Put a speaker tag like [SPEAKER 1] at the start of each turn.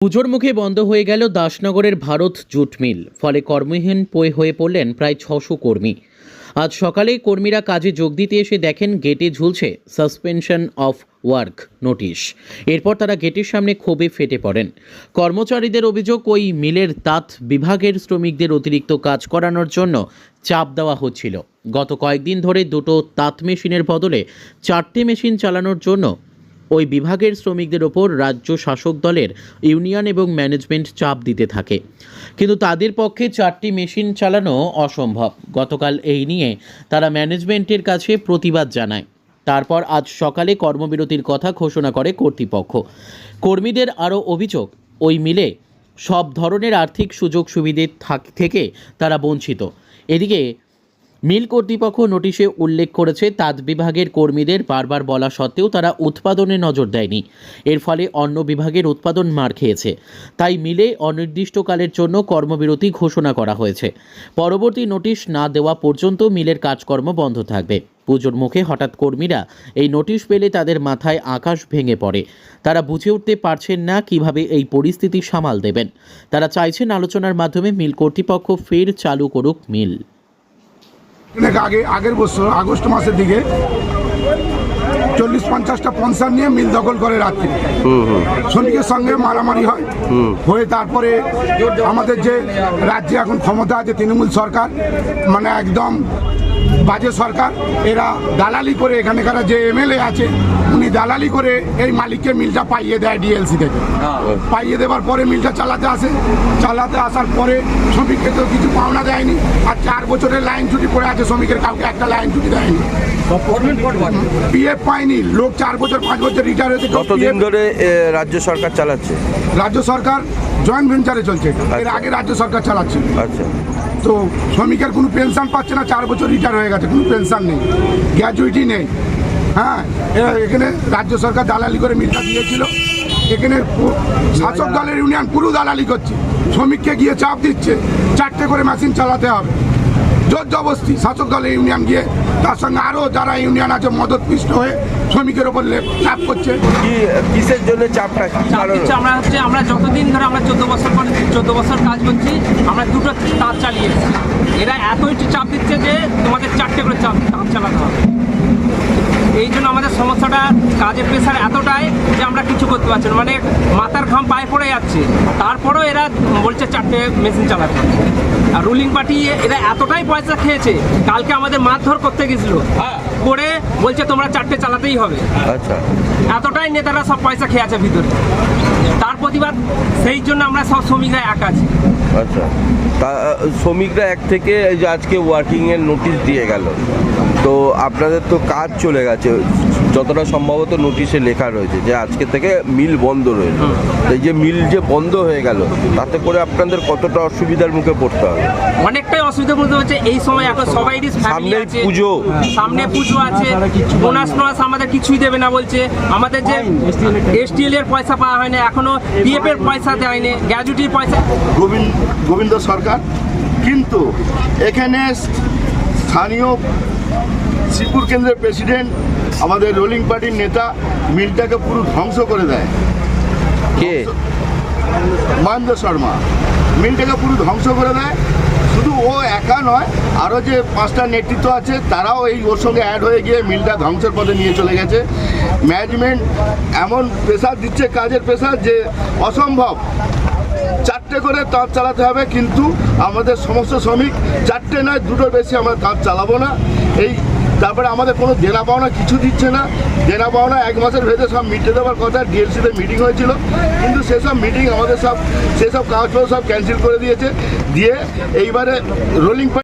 [SPEAKER 1] পুজোর মুখে বন্ধ হয়ে গেল দাসনগরের ভারত জুট মিল। ফলে কর্মহীন পয়ে হয়ে পড়লেন প্রায় ছশো কর্মী। আজ সকালে কর্মীরা কাজে যোগ দিতে এসে দেখেন গেটে ঝুলছে সাসপেনশন অফ ওয়ার্ক নোটিশ। এরপর তারা গেটের সামনে ক্ষোভে ফেটে পড়েন। কর্মচারীদের অভিযোগ, ওই মিলের তাঁত বিভাগের শ্রমিকদের অতিরিক্ত কাজ করানোর জন্য চাপ দেওয়া হচ্ছিল। গত কয়েকদিন ধরে দুটো তাঁত মেশিনের বদলে চারটে মেশিন চালানোর জন্য ওই বিভাগের শ্রমিকদের ওপর রাজ্য শাসক দলের ইউনিয়ন এবং ম্যানেজমেন্ট চাপ দিতে থাকে। কিন্তু তাদের পক্ষে চারটি মেশিন চালানো অসম্ভব। গতকাল এই নিয়ে তারা ম্যানেজমেন্টের কাছে প্রতিবাদ জানায়। তারপর আজ সকালে কর্মবিরতির কথা ঘোষণা করে কর্তৃপক্ষ। কর্মীদের আরও অভিযোগ, ওই মিলে সব ধরনের আর্থিক সুযোগ সুবিধে থাক- তারা বঞ্চিত। এদিকে মিল কর্তৃপক্ষ নোটিশে উল্লেখ করেছে, তাঁত বিভাগের কর্মীদের বারবার বলা সত্ত্বেও তারা উৎপাদনে নজর দেয়নি। এর ফলে অন্য বিভাগের উৎপাদন মার খেয়েছে। তাই মিলে অনির্দিষ্টকালের জন্য কর্মবিরতি ঘোষণা করা হয়েছে। পরবর্তী নোটিশ না দেওয়া পর্যন্ত মিলের কাজকর্ম বন্ধ থাকবে। পুজোর মুখে হঠাৎ কর্মীরা এই নোটিশ পেলে তাদের মাথায় আকাশ ভেঙে পড়ে। তারা বুঝে উঠতে পারছেন না কীভাবে এই পরিস্থিতি সামাল দেবেন। তারা চাইছেন আলোচনার মাধ্যমে মিল কর্তৃপক্ষ ফের চালু করুক মিল।
[SPEAKER 2] অনেক আগে আগের বছর আগস্ট মাসের দিকে চল্লিশ পঞ্চাশটা পনসার নিয়ে মিল দখল করে রাত্রি। শ্রমিকের সঙ্গে মারামারি হয়। হয়ে তারপরে আমাদের যে রাজ্যে এখন ক্ষমতা আছে তৃণমূল সরকার মানে একদম বাজে সরকার এরা দালালি করে এখানকার যে এমএলএ আছে উনি দালালি করে এই মালিককে মিলটা পাইয়ে দেয় ডিএলসি থেকে। পাইয়ে দেওয়ার পরে মিলটা চালাতে আসে। চালাতে আসার পরে শ্রমিককে তো কিছু পাওনা দেয়নি আর চার বছরের লাইন ছুটি পড়ে আছে শ্রমিকের কাউকে একটা লাইন ছুটি দেয়নি। পিএফ পায়নি। লোক চার বছর পাঁচ বছর রিটায়ার হয়েছে।
[SPEAKER 3] কতদিন ধরে রাজ্য সরকার চালাচ্ছে?
[SPEAKER 2] রাজ্য সরকার জয়েন্ট ভেঞ্চারে চলছে। এর
[SPEAKER 3] আচ্ছা।
[SPEAKER 2] আগে রাজ্য সরকার চালাচ্ছে।
[SPEAKER 3] আচ্ছা।
[SPEAKER 2] তো শ্রমিকের কোনো পেনশন পাচ্ছে না চার বছর রিটায়ার হয়ে গেছে কোনো পেনশন নেই। গ্র্যাজুইটি নেই। হ্যাঁ এখানে রাজ্য সরকার দালালি করে মিথ্যা দিয়েছিল। এখানে শাসক দলের ইউনিয়ন পুরো দালালি করছে। শ্রমিককে গিয়ে চাপ দিচ্ছে। চারটে করে মেশিন চালাতে হবে। জোর জবস্তি শাসক দলের ইউনিয়ন গিয়ে তার সঙ্গে আরও যারা ইউনিয়ন আছে মদত মদতপুষ্ট হয়ে শ্রমিকের ওপর চাপ করছে।
[SPEAKER 3] কি কিসের জন্য চাপটা?
[SPEAKER 4] আমরা হচ্ছে আমরা যতদিন ধরে আমরা চোদ্দ বছর পরে চোদ্দ বছর কাজ করছি আমরা দুটো তার চালিয়ে এরা এতই চাপ দিচ্ছে যে তোমাদের চারটে করে চাপ তাঁত চালাতে হবে। এই জন্য আমাদের সমস্যাটা কাজের প্রেশার এতটাই যে আমরা কিছু করতে পারছি না। মানে মাথার ঘাম পায়ে পড়ে যাচ্ছে। তারপরেও এরা বলছে চারটে মেশিন চালাতে। আর রুলিং পার্টি এরা এতটাই পয়সা খেয়েছে কালকে আমাদের মারধর করতে গেছিল। করে বলছে তোমরা চারটে চালাতেই হবে।
[SPEAKER 3] আচ্ছা।
[SPEAKER 4] এতটাই নেতারা সব পয়সা খেয়ে আছে ভিতরে। তার প্রতিবাদ সেই জন্য আমরা সব শ্রমিকরা এক আছি।
[SPEAKER 3] আচ্ছা। তা শ্রমিকরা এক থেকে যে আজকে ওয়ার্কিং এর নোটিশ দিয়ে গেল। তো আপনাদের তো কাজ চলে গেছে। যতটা সম্ভবত নোটিশে লেখা রয়েছে যে আজকে থেকে মিল বন্ধ রয়েছে এই যে মিল যে বন্ধ হয়ে গেল তাতে করে আপনাদের কতটা অসুবিধার মুখে পড়তে হবে?
[SPEAKER 4] অনেকটাই অসুবিধার মধ্যে হচ্ছে এই সময় এখন
[SPEAKER 3] সামনেই
[SPEAKER 4] আছে।
[SPEAKER 3] পুজো।
[SPEAKER 4] সামনে পুজো আছে। বোনাস টোনাস আমাদের কিছুই দেবে না বলছে। আমাদের যে এসটিএল এর পয়সা পাওয়া হয় না এখনও পিএফ এর পয়সা দেয় না গ্র্যাজুইটির পয়সা
[SPEAKER 5] গোবিন্দ গোবিন্দ সরকার। কিন্তু এখানে স্থানীয় শ্রীপুর কেন্দ্রের প্রেসিডেন্ট আমাদের রোলিং পার্টির নেতা মিলটাকে পুরো ধ্বংস করে দেয়।
[SPEAKER 3] কে?
[SPEAKER 5] মহেন্দ্র শর্মা। মিলটাকে পুরো ধ্বংস করে দেয়। শুধু ও একা নয় আরও যে পাঁচটা নেতৃত্ব আছে তারাও এই ওর সঙ্গে অ্যাড হয়ে গিয়ে মিলটা ধ্বংসের পথে নিয়ে চলে গেছে। ম্যানেজমেন্ট এমন প্রেশার দিচ্ছে কাজের প্রেশার যে অসম্ভব। চারটে করে তাঁত চালাতে হবে, কিন্তু আমাদের সমস্ত শ্রমিক চারটে নয় দুটোর বেশি আমরা তাঁত চালাবো না। এই তারপরে আমাদের কোনো দেনা পাওনা কিছু দিচ্ছে না। দেনা পাওনা এক মাসের ভেতরে সব মিটে দেওয়ার কথা, ডিএলসিতে মিটিং হয়েছিল। কিন্তু সেসব মিটিং আমাদের সব, সেসব কাজগুলো সব ক্যান্সেল করে দিয়েছে। দিয়ে এইবারে রোলিং